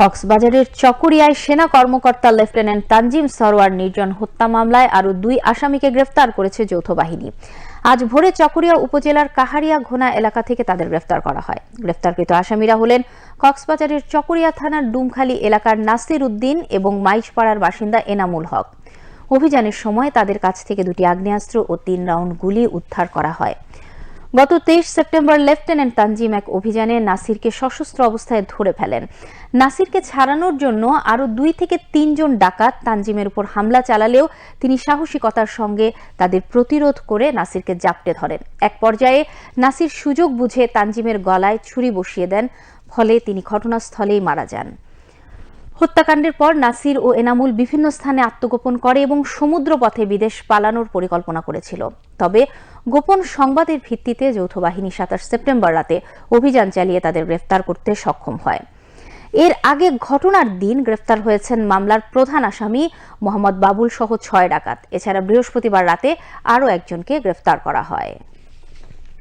কক্সবাজারের চকরিয়ায় সেনা কর্মকর্তা লেফটেন্যান্ট তানজিম সরোয়ার নির্জন হত্যা মামলায় আরও দুই আসামিকে গ্রেফতার করেছে যৌথ বাহিনী। আজ ভোরে চকরিয়া উপজেলার কাহারিয়া ঘোনা এলাকা থেকে তাদের গ্রেফতার করা হয়। গ্রেফতারকৃত আসামিরা হলেন কক্সবাজারের চকরিয়া থানার ডুমখালী এলাকার নাসির উদ্দিন এবং মাইজপাড়ার বাসিন্দা এনামুল হক। অভিযানের সময় তাদের কাছ থেকে দুটি আগ্নেয়াস্ত্র ও তিন রাউন্ড গুলি উদ্ধার করা হয়। গত তেইশ সেপ্টেম্বর লেফটেন্যান্ট তানজিম এক অভিযানে নাসিরকে সশস্ত্র অবস্থায় ধরে ফেলেন। নাসিরকে ছাড়ানোর জন্য আরও দুই থেকে তিনজন ডাকাত তানজিমের উপর হামলা চালালেও তিনি সাহসিকতার সঙ্গে তাদের প্রতিরোধ করে নাসিরকে জাপটে ধরেন। এক পর্যায়ে নাসির সুযোগ বুঝে তানজিমের গলায় ছুরি বসিয়ে দেন, ফলে তিনি ঘটনাস্থলেই মারা যান। হত্যাকাণ্ডের পর নাসির ও এনামুল বিভিন্ন স্থানে আত্মগোপন করে এবং সমুদ্র পথে বিদেশ পালানোর পরিকল্পনা করেছিল। তবে গোপন সংবাদের ভিত্তিতে যৌথ বাহিনী সাতাশ সেপ্টেম্বর রাতে অভিযান চালিয়ে তাদের গ্রেফতার করতে সক্ষম হয়। এর আগে ঘটনার দিন গ্রেফতার হয়েছেন মামলার প্রধান আসামি মোহাম্মদ বাবুল সহ ছয় ডাকাত। এছাড়া বৃহস্পতিবার রাতে আরও একজনকে গ্রেফতার করা হয়।